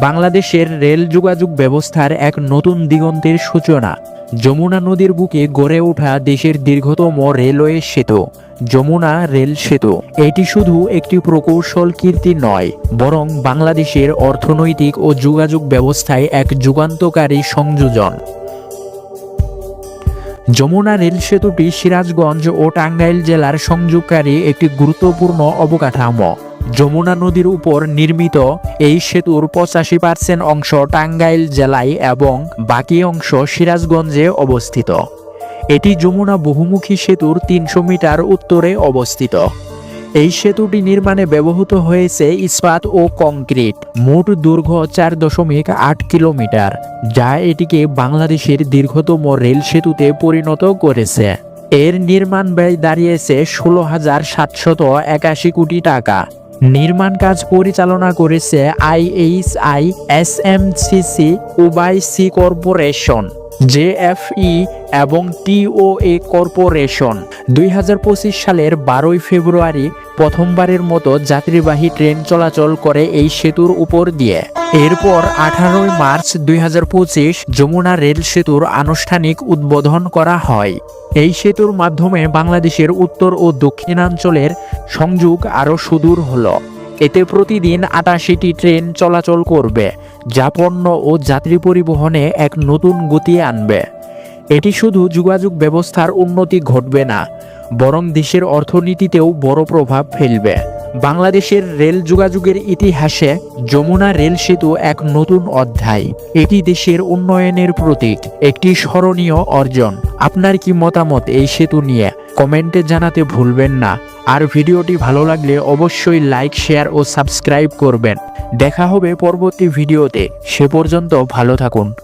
বাংলাদেশের রেল যোগাযোগ ব্যবস্থার এক নতুন দিগন্তের সূচনা। যমুনা নদীর বুকে গড়ে ওঠা দেশের দীর্ঘতম রেলওয়ে সেতু, যমুনা রেল সেতু। এটি শুধু একটি প্রকৌশল কীর্তি নয়, বরং বাংলাদেশের অর্থনৈতিক ও যোগাযোগ ব্যবস্থায় এক যুগান্তকারী সংযোজন। যমুনা রেল সেতুটি সিরাজগঞ্জ ও টাঙ্গাইল জেলার সংযোগকারী একটি গুরুত্বপূর্ণ অবকাঠামো। যমুনা নদীর উপর নির্মিত এই সেতুর পঁচাশি পার্সেন্ট অংশ টাঙ্গাইল জেলায় এবং বাকি অংশ সিরাজগঞ্জে অবস্থিত। এটি যমুনা বহুমুখী সেতুর তিনশো মিটার উত্তরে অবস্থিত। এই সেতুটি নির্মাণে ব্যবহৃত হয়েছে ইস্পাত ও কংক্রিট, মোট দৈর্ঘ্য চার দশমিক আট কিলোমিটার, যা এটিকে বাংলাদেশের দীর্ঘতম রেল সেতুতে পরিণত করেছে। এর নির্মাণ ব্যয় দাঁড়িয়েছে ষোলো হাজার সাতশত একাশি কোটি টাকা। নির্মাণ কাজ পরিচালনা করেছে IHI, S SMCC Obayashi Corporation JFE এবং টিওএ কর্পোরেশন। দুই হাজার পঁচিশ সালের বারোই ফেব্রুয়ারি প্রথমবারের মতো যাত্রীবাহী ট্রেন চলাচল করে এই সেতুর উপর দিয়ে। এরপর আঠারোই মার্চ দুই হাজার পঁচিশ যমুনা রেল সেতুর আনুষ্ঠানিক উদ্বোধন করা হয়। এই সেতুর মাধ্যমে বাংলাদেশের উত্তর ও দক্ষিণাঞ্চলের সংযোগ আরও সুদূর হলো। এতে প্রতিদিন আটাশিটি ট্রেন চলাচল করবে। যা পণ্য ও যাত্রী পরিবহনে এক নতুন গতি আনবে। এটি শুধু যোগাযোগ ব্যবস্থার উন্নতি ঘটবে না, বরং দেশের অর্থনীতিতেও বড় প্রভাব ফেলবে। বাংলাদেশের রেল যোগাযোগের ইতিহাসে যমুনা রেল সেতু এক নতুন অধ্যায়। এটি দেশের উন্নয়নের প্রতীক, একটি স্মরণীয় অর্জন। আপনার কি মতামত এই সেতু নিয়ে? কমেন্টে জানাতে ভুলবেন না। আর ভিডিওটি ভালো লাগলে অবশ্যই লাইক, শেয়ার ও সাবস্ক্রাইব করবেন। দেখা হবে পরবর্তী ভিডিওতে। সে পর্যন্ত ভালো থাকুন।